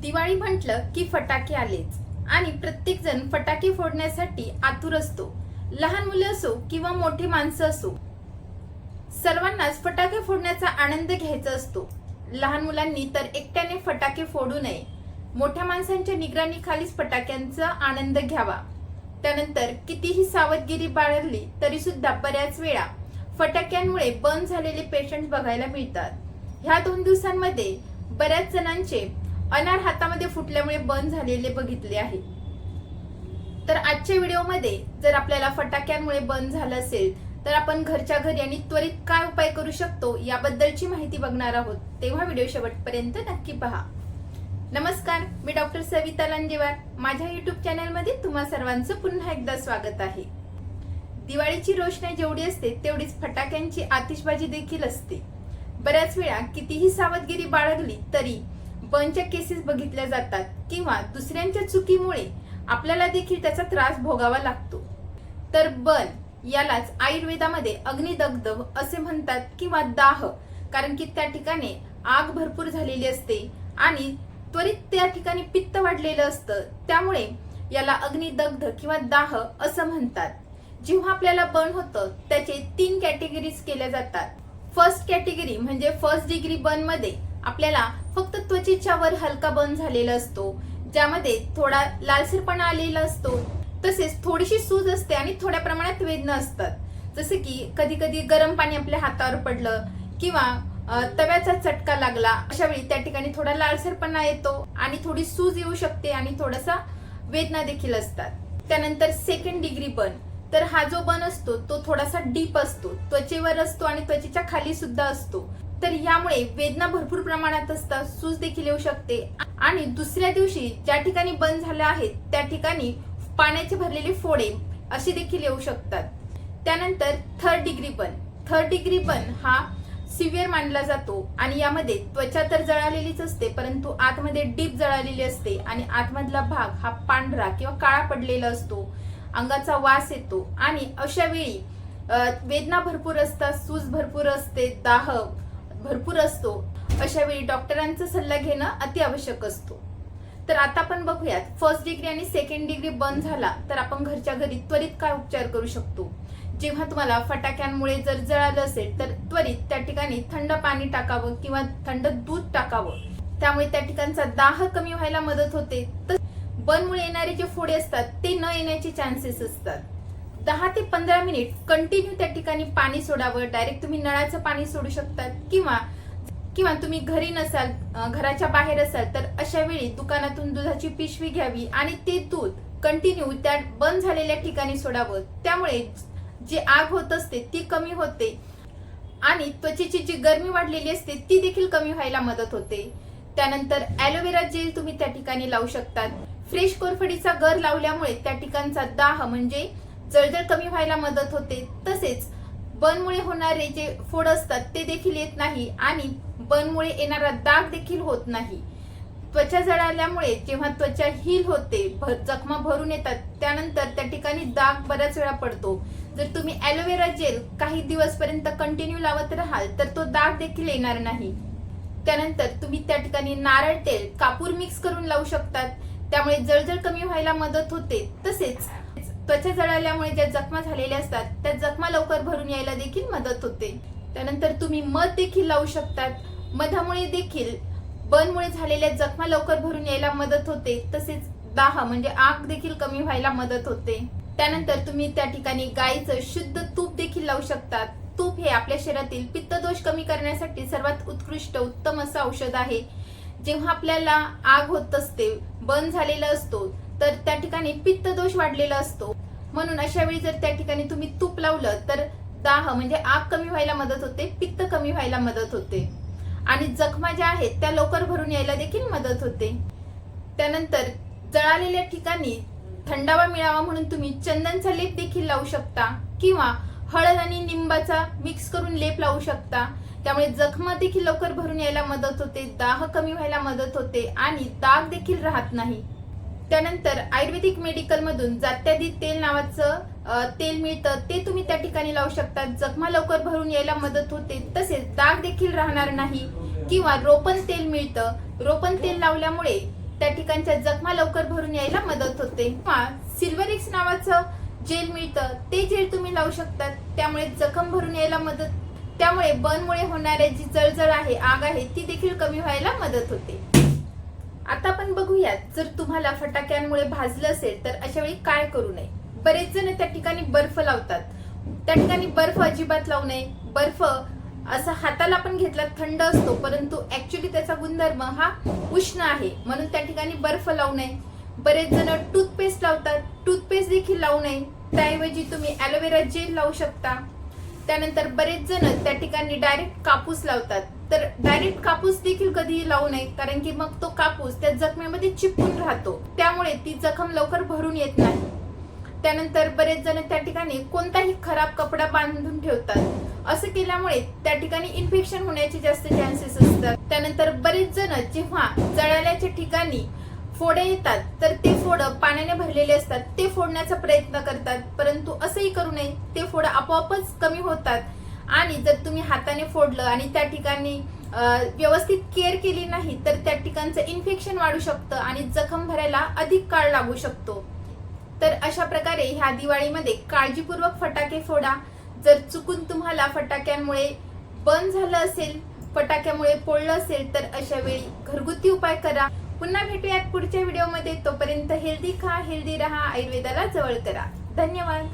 दिवाळी म्हटलं की फटाके आलेच. आणि प्रत्येकजण फटाके फोडण्यासाठी आतुर असतो. लहान मुलं असो किंवा मोठी माणसं असो सर्वांनाच फटाके फोडण्याचा आनंद घ्यायचा असतो. लहान मुलांनी तर एकट्याने फटाके फोडू नये. मोठ्या माणसांच्या निगराणीखालीच फटाक्यांचा आनंद घ्यावा. त्यानंतर कितीही सावधगिरी बाळगली तरी सुद्धा बऱ्याच वेळा फटाक्यांमुळे बंद झालेले पेशंट बघायला मिळतात. ह्या दोन दिवसांमध्ये बऱ्याच जणांचे अनार हातामध्ये फुटल्यामुळे बंद झालेले बघितले आहे. तर आजच्या व्हिडिओमध्ये जर आपल्याला फटाक्यांमुळे बंद झालं असेल तर आपण घरच्या घरी आणि त्वरित काय उपाय करू शकतो याबद्दलची माहिती बघणार आहोत. तेव्हा व्हिडिओ शेवटपर्यंत नक्की पहा. नमस्कार मी डॉक्टर सविता लांजेवार. माझ्या युट्यूब चॅनलमध्ये तुम्हा सर्वांचं पुन्हा एकदा स्वागत आहे. दिवाळीची रोषणाई जेवढी असते तेवढीच फटाक्यांची आतिषबाजी देखील असते. बऱ्याच वेळा कितीही सावधगिरी बाळगली तरी बंदच्या केसेस बघितल्या जातात किंवा दुसऱ्यांच्या चुकीमुळे आपल्याला देखील त्याचा त्रास भोगावा लागतो. तर बन यालाच आयुर्वेदामध्ये अग्निदग्ध असे म्हणतात किंवा दाह कारण की त्या ठिकाणी आग भरपूर झालेली असते आणि त्वरित त्या ठिकाणी पित्त वाढलेलं असतं. त्यामुळे याला अग्निदग्ध किंवा दाह असं म्हणतात. जेव्हा आपल्याला बर्न होतं त्याचे तीन कॅटेगरीज केल्या जातात. फर्स्ट कॅटेगरी म्हणजे फर्स्ट डिग्री बर्नमध्ये आपल्याला फक्त त्वचेच्या वर हलका बर्न झालेला असतो ज्यामध्ये थोडा लालसरपणा आलेला असतो. तसेच थोडीशी सूज असते आणि थोड्या प्रमाणात वेदना असतात. जसे की कधी कधी गरम पाणी आपल्या हातावर पडलं किंवा तव्याचा चटका लागला अशा वेळी त्या ठिकाणी थोडा लालसरपणा येतो आणि थोडी सूज येऊ शकते आणि थोडासा वेदना देखील असतात. त्यानंतर सेकंड डिग्री बर्न तर हा जो बन असतो तो थोडासा डीप असतो. त्वचेवर असतो आणि त्वचेच्या खाली सुद्धा असतो. तर यामुळे वेदना भरपूर प्रमाणात असतात सूज देखील येऊ शकते. आणि दुसऱ्या दिवशी ज्या ठिकाणी बंद झालं आहे त्या ठिकाणी पाण्याचे भरलेले फोडे असे देखील येऊ शकतात. त्यानंतर third degree burn third degree burn हा सिव्हिअर मानला जातो आणि यामध्ये त्वचा तर जळालेलीच असते परंतु आतमध्ये डीप जळालेली असते आणि आतमधला भाग हा पांढरा किंवा काळा पडलेला असतो. अंगाचा वास येतो आणि अशा वेळी वेदना भरपूर असतात सूज भरपूर असते दाह भरपूर असतो. अशा वेळी डॉक्टरांचा सल्ला घेणं अति आवश्यक असतो. तर आता आपण बघूयात. फर्स्ट डिग्री आणि सेकंड डिग्री बंद झाला तर आपण घरच्या घरी त्वरित काय उपचार करू शकतो? जेव्हा तुम्हाला फटाक्यांमुळे जर जळालं असेल तर त्वरित त्या ठिकाणी थंड पाणी टाकावं किंवा थंड दूध टाकावं. त्यामुळे त्या ठिकाणचा दाह कमी व्हायला मदत होते. तर बनमुळे येणारे जे फोडे असतात ते न येण्याचे चान्सेस असतात. दहा ते पंधरा मिनिट कंटिन्यू त्या ठिकाणी पाणी सोडावं. डायरेक्ट तुम्ही नळाचं पाणी सोडू शकतात किंवा किंवा तुम्ही घरी नसाल घराच्या बाहेर असाल तर अशा वेळी दुकानातून दुधाची पिशवी घ्यावी आणि ते दूध कंटिन्यू त्या बंद झालेल्या ठिकाणी सोडावं. त्यामुळे जी आग होत असते ती कमी होते आणि त्वचेची जी गरमी वाढलेली असते ती देखील कमी व्हायला मदत होते. त्यानंतर ॲलोवेरा जेल तुम्ही त्या ठिकाणी लावू शकतात. फ्रेश कोरफडीचा गर लावल्यामुळे त्या ठिकाणचा दाह म्हणजे जळजळ कमी व्हायला मदत होते. तसेच बनमुळे होणारे जे फोड असतात ते देखील येत नाही आणि बनमुळे येणारा दाग देखील होत नाही. त्वचा जळाल्यामुळे जेव्हा त्वचा हील होते भर जखमा भरून येतात त्यानंतर त्या ठिकाणी दाग बऱ्याच वेळा पडतो. जर तुम्ही ॲलोवेरा जेल काही दिवसपर्यंत कंटिन्यू लावत राहाल तर तो दाग देखील येणार नाही. त्यानंतर तुम्ही त्या ठिकाणी नारळ तेल कापूर मिक्स करून लावू शकतात. त्यामुळे जळजळ कमी व्हायला मदत होते. तसेच त्वचा जळाल्यामुळे ज्या जखमा झालेल्या असतात त्या जखमा लवकर भरून यायला देखील मदत होते. त्यानंतर तुम्ही मध देखील लावू शकतात. मधामुळे देखील बनमुळे झालेल्या जखमा लवकर भरून यायला मदत होते. तसेच दाह म्हणजे आग देखील कमी व्हायला मदत होते. त्यानंतर तुम्ही त्या ठिकाणी गायीचं शुद्ध तूप देखील लावू शकतात. तूप हे आपल्या शरीरातील पित्तदोष कमी करण्यासाठी सर्वात उत्कृष्ट उत्तम असं औषध आहे. जेव्हा आपल्याला आग होत असते बंद झालेला असतो तर त्या ठिकाणी पित्तदोष वाढलेला असतो. म्हणून अशा वेळी जर त्या ठिकाणी तुम्ही तूप लावलं तर दाह म्हणजे आग कमी व्हायला मदत होते पित्त कमी व्हायला मदत होते. आणि जखमा ज्या आहेत त्या लवकर भरून यायला देखील मदत होते. त्यानंतर जळालेल्या ठिकाणी थंडावा मिळावा म्हणून तुम्ही चंदनचा लेप देखील लावू शकता किंवा हळद आणि निंबाचा मिक्स करून लेप लावू शकता. त्यामुळे जखमा देखील लवकर भरून यायला मदत होते दाह कमी व्हायला मदत होते आणि दाग देखील राहत नाही. त्यानंतर आयुर्वेदिक मेडिकल मधून जात्यादी तेल नावाचं तेल मिळतं. ते तुम्ही त्या ठिकाणी लावू शकता जखमा लवकर भरून यायला मदत होते. तसेच दाग देखील राहणार नाही. किंवा रोपण तेल मिळतं. रोपण तेल लावल्यामुळे त्या ठिकाणच्या जखमा लवकर भरून यायला मदत होते. किंवा सिल्वरिक्स नावाचं जेल मिळतं. ते जेल तुम्ही लावू शकतात. त्यामुळे जखम भरून यायला मदत त्यामुळे बनमुळे होणाऱ्या जी जळजळ आहे आग आहे ती देखील कमी व्हायला मदत होते. आता आपण बघूयात. जर तुम्हाला फटाक्यांमुळे भाजलं असेल तर अशा वेळी काय करू नये? बरेच जण त्या ठिकाणी बर्फ लावतात. त्या ठिकाणी बर्फ अजिबात लावू नये. बर्फ असा हाताला पण घेतला थंड असतो परंतु ऍक्च्युली त्याचा गुणधर्म हा उष्ण आहे. म्हणून त्या ठिकाणी बर्फ लावू नये. बरेच जण टूथपेस्ट लावतात. टूथपेस्ट देखील लावू नये. त्याऐवजी तुम्ही ॲलोवेरा जेल लावू शकता. त्यानंतर बरेच जण त्या ठिकाणी डायरेक्ट कापूस लावतात. तर डायरेक्ट कापूस देखील कधीही लावू नये कारण की मग तो कापूस त्या जखमेमध्ये चिपकून राहतो. त्यामुळे ती जखम लवकर भरून येत नाही. त्यानंतर बरेच जण त्या ठिकाणी कोणताही खराब कपडा बांधून ठेवतात. असं केल्यामुळे त्या ठिकाणी इन्फेक्शन होण्याचे जास्त चान्सेस असतात. त्यानंतर बरेच जण जेव्हा जळाल्याच्या ठिकाणी फोडे येतात तर ते फोड पाण्याने भरलेले असतात. ते फोडण्याचा प्रयत्न करतात परंतु असंही करू नये. ते फोड आपोआपच कमी होतात. आणि जर तुम्ही हाताने फोडलं आणि त्या ठिकाणी व्यवस्थित केअर केली नाही तर त्या ठिकाणचं इन्फेक्शन वाढू शकतं आणि जखम भरायला अधिक काळ लागू शकतो. तर अशा प्रकारे ह्या दिवाळीमध्ये काळजीपूर्वक फटाके फोडा. जर चुकून तुम्हाला फटाक्यांमुळे बंद झालं असेल फटाक्यामुळे पोळलं असेल तर अशा वेळी घरगुती उपाय करा. पुन्हा भेटूयात पुढच्या व्हिडिओमध्ये. तोपर्यंत हेल्दी खा हेल्दी राहा आयुर्वेदाला जवळ करा. धन्यवाद.